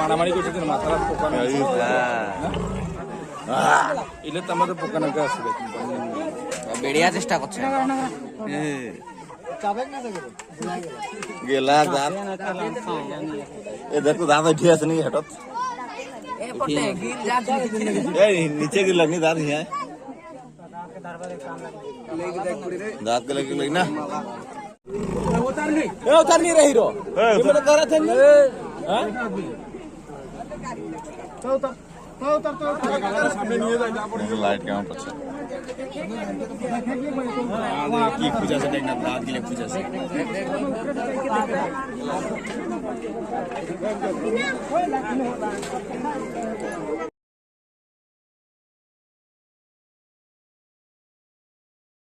মারামারি করতেছেন মাথার পোকা এলে তো আমাদের পোকা নাকে আসবে বেড়িয়া চেষ্টা করছে গেলা দাঁত এ দেখো দাঁত উঠে আছে নাকি হঠাৎ নিচে गिर लगनी दांत यहाँ दांत के लगे लगना उतार नहीं उतार नहीं रही रो कह रहा था করা থানি হ্যাঁ সামনে নিয়ে যাই তারপরে লাইট কেমন পাচ্ছে কি খুঁজে আছে দেখ না দাঁত গিলে খুঁজে আছে